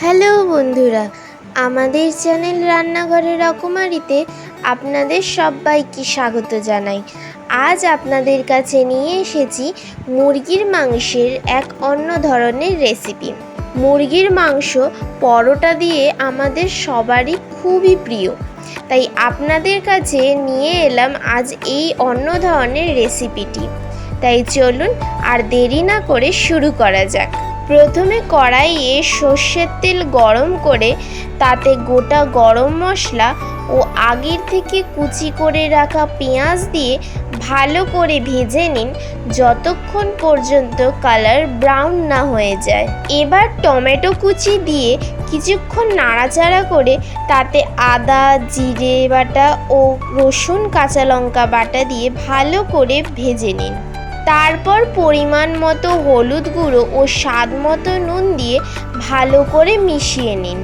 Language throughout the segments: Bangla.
হ্যালো বন্ধুরা, আমাদের চ্যানেল রান্নাঘরের রকমারিতে আপনাদের সবাইকে স্বাগত জানাই। আজ আপনাদের কাছে নিয়ে এসেছি মুরগির মাংসের এক অন্য ধরনের রেসিপি মুরগির মাংস পরোটা দিয়ে আমাদের সবারই খুবই প্রিয়। তাই আপনাদের কাছে নিয়ে এলাম আজ এই অন্য ধরনের রেসিপিটি তাই চলুন আর দেরি না করে শুরু করা যাক। প্রথমে কড়াইয়ে সর্ষের তেল গরম করে তাতে গোটা গরম মশলা ও আগের থেকে কুচি করে রাখা পেঁয়াজ দিয়ে ভালো করে ভেজে নিন যতক্ষণ পর্যন্ত কালার ব্রাউন না হয়ে যায়। এবার টমেটো কুচি দিয়ে কিছুক্ষণ নাড়াচাড়া করে তাতে আদা, জিরে বাটা ও রসুন, কাঁচা লঙ্কা বাটা দিয়ে ভালো করে ভেজে নিন। তারপর পরিমাণ মতো হলুদ গুঁড়ো ও স্বাদ মতো নুন দিয়ে ভালো করে মিশিয়ে নিন।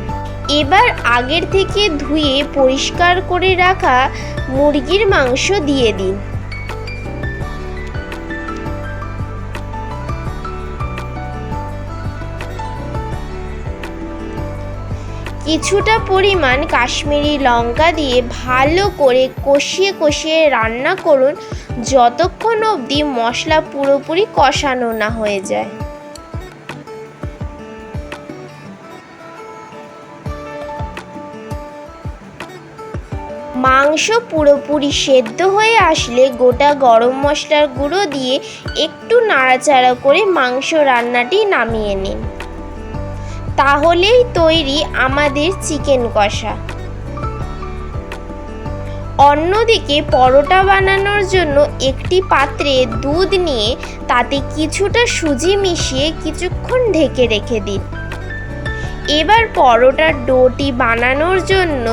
এবার আগের থেকে ধুয়ে পরিষ্কার করে রাখা মুরগির মাংস দিয়ে দিন। কিছুটা পরিমাণ কাশ্মীরি লঙ্কা দিয়ে ভালো করে কষিয়ে কষিয়ে রান্না করুন যতক্ষণ অবধি মশলা পুরোপুরি কষানো না হয়ে যায়। মাংস পুরোপুরি সেদ্ধ হয়ে আসলে গোটা গরম মশলার গুঁড়ো দিয়ে একটু নাড়াচাড়া করে মাংস রান্নাটি নামিয়ে নিন। তাহলেই তৈরি আমাদের চিকেন কষা। অন্যদিকে পরোটা বানানোর জন্য একটি পাত্রে দুধ নিয়ে তাতে কিছুটা সুজি মিশিয়ে কিছুক্ষণ ঢেকে রেখে দিন। এবার পরোটার ডোটি বানানোর জন্য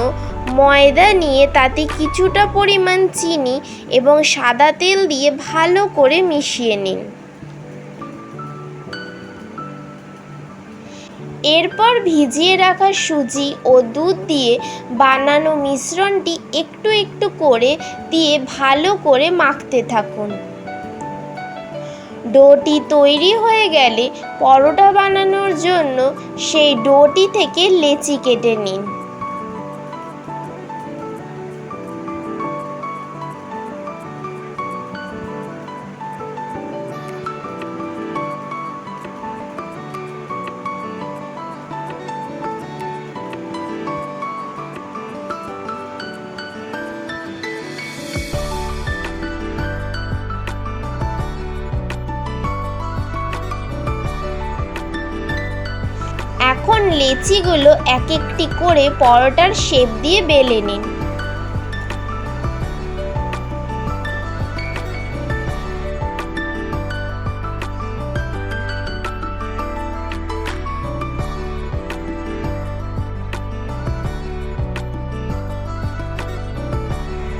ময়দা নিয়ে তাতে কিছুটা পরিমাণ চিনি এবং সাদা তেল দিয়ে ভালো করে মিশিয়ে নিন। এরপর ভিজিয়ে রাখা সুজি ও দুধ দিয়ে বানানো মিশ্রণটি একটু একটু করে দিয়ে ভালো করে মাখতে থাকুন। ডোটি তৈরি হয়ে গেলে পরোটা বানানোর জন্য সেই ডোটি থেকে লেচি কেটে নিন। এখন লেচিগুলো এক একটি করে পরোটার শেপ দিয়ে বেলে নিন।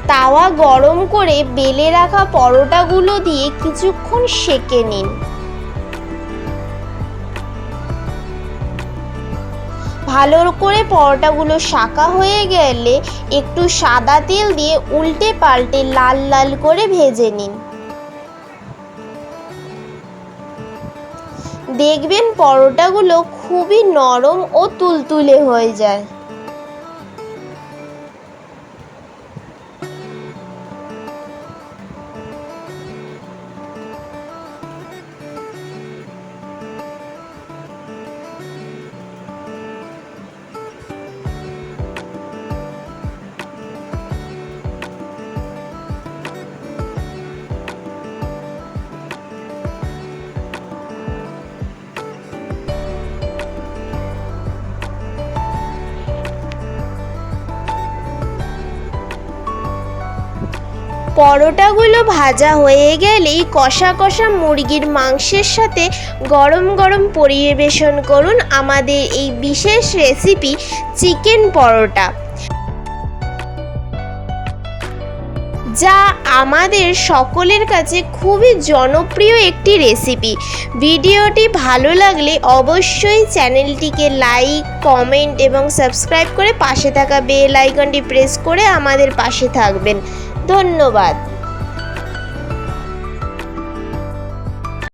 তাওয়া গরম করে বেলে রাখা পরোটাগুলো দিয়ে কিছুক্ষণ সেকে নিন। ভালো করে পরোটাগুলো শাঁকা হয়ে গেলে একটু সাদা তেল দিয়ে উল্টে পাল্টে লাল লাল করে ভেজে নিন। দেখবেন পরোটাগুলো খুবই নরম ও তুলতুলে হয়ে যায়। পরোটাগুলো ভাজা হয়ে গেলেই কষা কষা মুরগির মাংসের সাথে গরম গরম পরিবেশন করুন আমাদের এই বিশেষ রেসিপি চিকেন পরোটা। যা আমাদের সকলের কাছে খুবই জনপ্রিয় একটি রেসিপি। ভিডিওটি ভালো লাগলে অবশ্যই চ্যানেলটিকে লাইক, কমেন্ট এবং সাবস্ক্রাইব করে পাশে থাকা বেল আইকনটি প্রেস করে আমাদের পাশে থাকবেন। ধন্যবাদ।